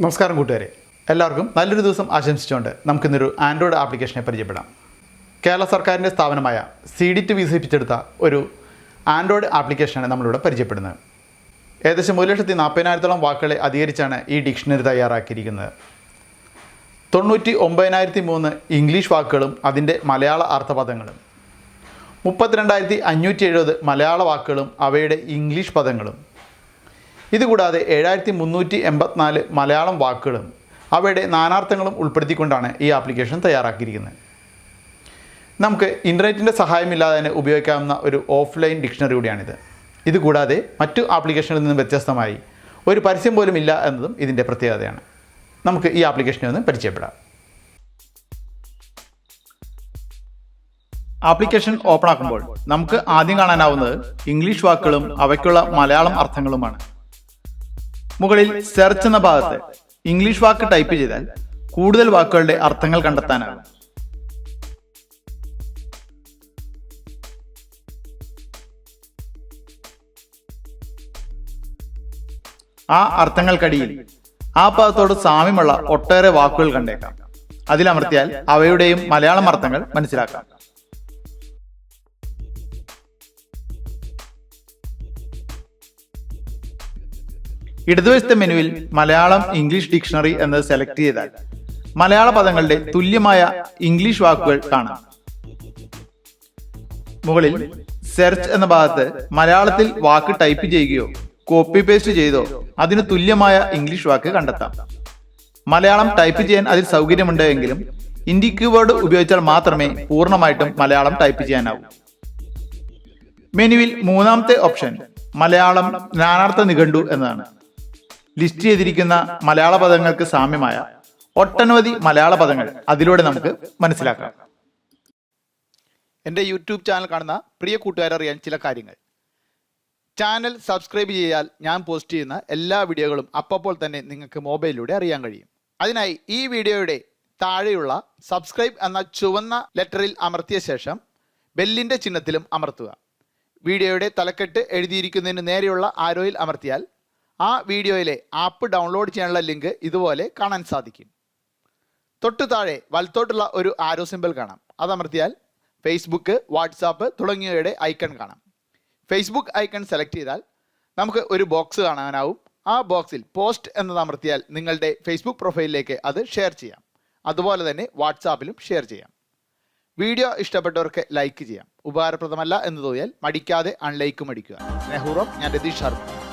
നമസ്കാരം കൂട്ടുകാരെ. എല്ലാവർക്കും നല്ലൊരു ദിവസം ആശംസിച്ചുകൊണ്ട് നമുക്കിന്നൊരു ആൻഡ്രോയിഡ് ആപ്ലിക്കേഷനെ പരിചയപ്പെടാം. കേരള സർക്കാരിന്റെ സ്ഥാപനമായ സി ഡി ടി വികസിപ്പിച്ചെടുത്ത ഒരു ആൻഡ്രോയിഡ് ആപ്ലിക്കേഷനാണ് നമ്മളിവിടെ പരിചയപ്പെടുന്നത്. ഏകദേശം ഒരു ലക്ഷത്തി നാൽപ്പതിനായിരത്തോളം വാക്കുകളെ അധികരിച്ചാണ് ഈ ഡിക്ഷണറി തയ്യാറാക്കിയിരിക്കുന്നത്. തൊണ്ണൂറ്റി ഒമ്പതിനായിരത്തി മൂന്ന് ഇംഗ്ലീഷ് വാക്കുകളും അതിന്റെ മലയാള അർത്ഥപദങ്ങളും. മുപ്പത്തിരണ്ടായിരത്തി അഞ്ഞൂറ്റി എഴുപത് മലയാള വാക്കുകളും അവയുടെ ഇംഗ്ലീഷ് പദങ്ങളും. ഇതുകൂടാതെ ഏഴായിരത്തി മുന്നൂറ്റി എൺപത്തിനാല് മലയാളം വാക്കുകളും അവയുടെ നാനാർത്ഥങ്ങളും ഉൾപ്പെടുത്തിക്കൊണ്ടാണ് ഈ ആപ്ലിക്കേഷൻ തയ്യാറാക്കിയിരിക്കുന്നത്. നമുക്ക് ഇന്റർനെറ്റിന്റെ സഹായമില്ലാതെ തന്നെ ഉപയോഗിക്കാവുന്ന ഒരു ഓഫ്ലൈൻ ഡിക്ഷണറി കൂടിയാണിത്. ഇതുകൂടാതെ മറ്റു ആപ്ലിക്കേഷനിൽ നിന്നും വ്യത്യസ്തമായി ഒരു പരസ്യം പോലും ഇല്ല എന്നതും ഇതിന്റെ പ്രത്യേകതയാണ്. നമുക്ക് ഈ ആപ്ലിക്കേഷനെ ഒന്ന് പരിചയപ്പെടാം. ആപ്ലിക്കേഷൻ ഓപ്പൺ ആക്കുമ്പോൾ നമുക്ക് ആദ്യം കാണാനാവുന്നത് ഇംഗ്ലീഷ് വാക്കുകളും അവയ്ക്കുള്ള മലയാളം അർത്ഥങ്ങളുമാണ്. മുകളിൽ സെർച്ച് എന്ന ഭാഗത്ത് ഇംഗ്ലീഷ് വാക്ക് ടൈപ്പ് ചെയ്താൽ കൂടുതൽ വാക്കുകളുടെ അർത്ഥങ്ങൾ കണ്ടെത്താനാകും. ആ അർത്ഥങ്ങൾക്കടിയിൽ ആ പദത്തോട് സാമ്യമുള്ള ഒട്ടേറെ വാക്കുകൾ കണ്ടേക്കാം. അതിലമർത്തിയാൽ അവയുടെയും മലയാളം അർത്ഥങ്ങൾ മനസ്സിലാക്കാം. ഇടതുവശത്തെ മെനുവിൽ മലയാളം ഇംഗ്ലീഷ് ഡിക്ഷണറി എന്നത് സെലക്ട് ചെയ്താൽ മലയാള പദങ്ങളുടെ തുല്യമായ ഇംഗ്ലീഷ് വാക്കുകൾ കാണാം. മുകളിൽ സെർച്ച് എന്ന ഭാഗത്ത് മലയാളത്തിൽ വാക്ക് ടൈപ്പ് ചെയ്യുകയോ കോപ്പി പേസ്റ്റ് ചെയ്തോ അതിന് തുല്യമായ ഇംഗ്ലീഷ് വാക്ക് കണ്ടെത്താം. മലയാളം ടൈപ്പ് ചെയ്യാൻ അതിൽ സൗകര്യമുണ്ട് എങ്കിലും ഇൻഡി കീവേഡ് ഉപയോഗിച്ചാൽ മാത്രമേ പൂർണമായിട്ടും മലയാളം ടൈപ്പ് ചെയ്യാനാവൂ. മെനുവിൽ മൂന്നാമത്തെ ഓപ്ഷൻ മലയാളം നാനാർത്ഥ നിഘണ്ടു എന്നതാണ്. ലിസ്റ്റ് ചെയ്തിരിക്കുന്ന മലയാള പദങ്ങൾക്ക് സാമ്യമായ ഒട്ടനവധി മലയാള പദങ്ങൾ അതിലൂടെ നമുക്ക് മനസ്സിലാക്കാം. എന്റെ യൂട്യൂബ് ചാനൽ കാണുന്ന പ്രിയ കൂട്ടുകാരെ അറിയാൻ ചില കാര്യങ്ങൾ. ചാനൽ സബ്സ്ക്രൈബ് ചെയ്യാൽ ഞാൻ പോസ്റ്റ് ചെയ്യുന്ന എല്ലാ വീഡിയോകളും അപ്പോൾ തന്നെ നിങ്ങൾക്ക് മൊബൈലിലൂടെ അറിയാൻ കഴിയും. അതിനായി ഈ വീഡിയോയുടെ താഴെയുള്ള സബ്സ്ക്രൈബ് എന്ന ചുവന്ന ലെറ്ററിൽ അമർത്തിയ ശേഷം ബെല്ലിന്റെ ചിഹ്നത്തിലും അമർത്തുക. വീഡിയോയുടെ തലക്കെട്ട് എഴുതിയിരിക്കുന്നതിന് നേരെയുള്ള ആരോയിൽ അമർത്തിയാൽ ആ വീഡിയോയിലെ ആപ്പ് ഡൗൺലോഡ് ചെയ്യാനുള്ള ലിങ്ക് ഇതുപോലെ കാണാൻ സാധിക്കും. തൊട്ടു താഴെ വലത്തോട്ടുള്ള ഒരു ആരോ സിമ്പിൾ കാണാം. അതമർത്തിയാൽ ഫേസ്ബുക്ക് വാട്സാപ്പ് തുടങ്ങിയവയുടെ ഐക്കൺ കാണാം. ഫേസ്ബുക്ക് ഐക്കൺ സെലക്ട് ചെയ്താൽ നമുക്ക് ഒരു ബോക്സ് കാണാനാവും. ആ ബോക്സിൽ പോസ്റ്റ് എന്നത് അമർത്തിയാൽ നിങ്ങളുടെ ഫേസ്ബുക്ക് പ്രൊഫൈലിലേക്ക് അത് ഷെയർ ചെയ്യാം. അതുപോലെ തന്നെ വാട്സാപ്പിലും ഷെയർ ചെയ്യാം. വീഡിയോ ഇഷ്ടപ്പെട്ടവർക്ക് ലൈക്ക് ചെയ്യാം. ഉപകാരപ്രദമല്ല എന്ന് തോന്നിയാൽ മടിക്കാതെ അൺലൈക്കും അടിക്കുക. സ്നേഹപൂർവം ഞാൻ രതീഷ് ശർമ്മ.